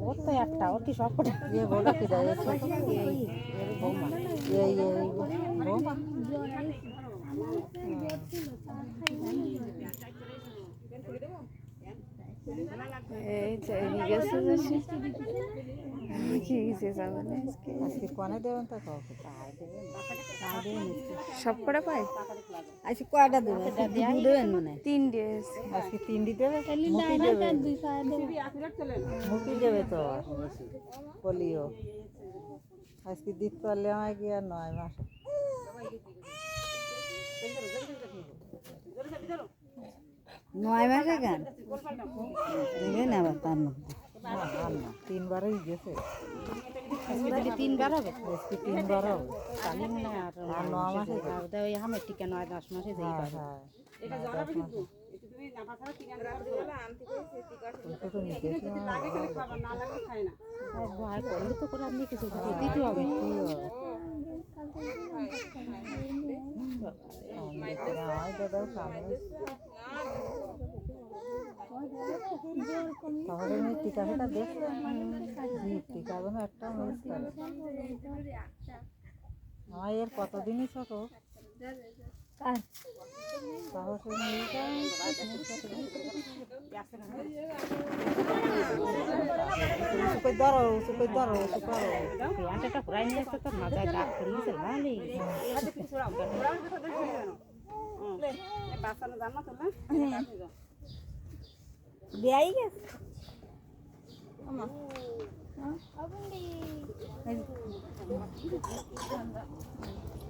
ওর তো একটা ওর কি সব কটা ইয়ে এই বৌমা। এই গেছে সব করে পাই আজকে কয়টা দেবেন? দেবেন মানে তিন আজকে দেবে? মুখি তো বলিও আজকে দিতে পারলে আমায় কি আর নয় মাসে। নয় মাসে কেন? দেবেন আবার তার মধ্যে। তিনবারই গেছে তিনবার হবে আজকে তিনবার হবে জানি না আর আর ন মাসে গেছে। আর ওই হামের টিকা নয় দশ মাসে যেই হ্যাঁ পাবে হ্যাঁ নয় দশ মাসে। ওকে তো নিতে আর ভয় করলে তো করে আপনি কিছু দিতে হবে আমার দাদাও সামনে তাহলে আমি টিকা ফিটা দেখছি জি, টিকা যেন একটা মিস আমার এর কতদিনই ছোট? মেয়েটা উঁচু ধরো করে ধরো উঁচু করো প্যান্টটা নিয়ে আসতে তো মাথায় ডাক পড়ে গেছে ভালোই দেয়াই গেছে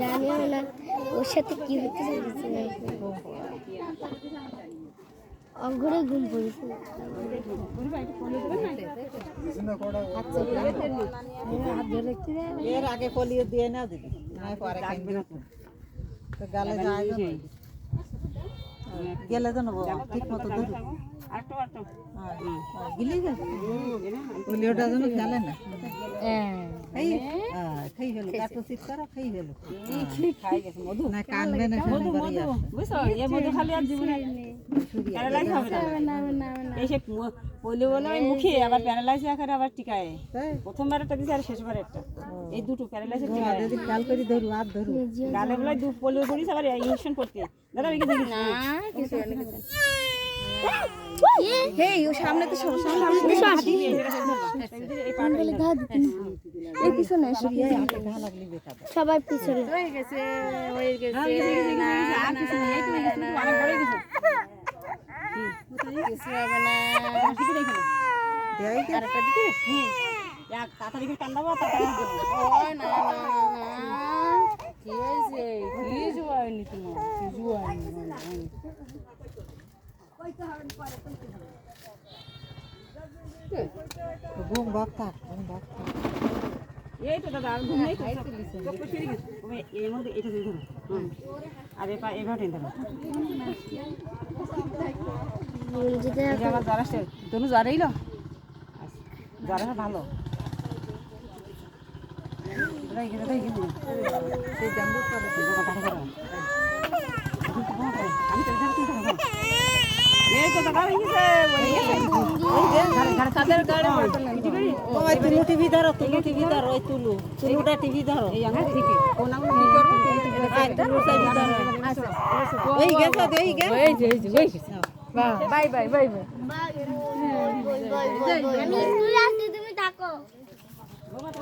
জানিও না ওর সাথে কি হচ্ছে অঘরে ঘুম পড়েছে এর আগে পলিও দিয়ে নাও দিদি পরে গালে যায় না গেলে তো নেব ঠিক মতো ধরু গিলি। যেন না। হ্যাঁ, বলে বলে প্রথমবার একটা দিছে আর শেষবার একটা এই দুটো প্যারালাইসিস গালে বেলায় দু পোলিও করিস আবার ইঞ্জেকশন করতে দাদা না হেই ও সামনে তো সব সামনে এই পিছনে সবাই পিছনে হয়ে গেছে হয়ে গেছে আর কিছু নেই এই তো অনেক বড় গেছে কিছু হবে না দেয় কি আর একটা দিতে হুম এক তাড়াতাড়ি কান্দাবো তাড়াতাড়ি দেবো না না না কি হয়েছে কিছু হয়নি তোমার কিছু হয়নি ঘুম ভাগ ঘুম ভাগ এই তো দাদা ঘুম নেই চোখ ফিরে গেছে এর মধ্যে এটা দিয়ে ধরো আর এবার এবার টেনে ধরো আমার জ্বর তনু জ্বর ভালো দাদা এখানে সেই জানব করে আমি তো ধরতে থাকব এই তো দাদা হয়ে গেছে ওই তাদের তুলু টিভি ধরো তুলু টিভি ধরো। ওই তুলু। তুলুটা টিভি ধরো। ওই গেছে ওই গেছে। Bye bye bye bye. আমি স্কুলে আসছি তুমি থাকো। তোমার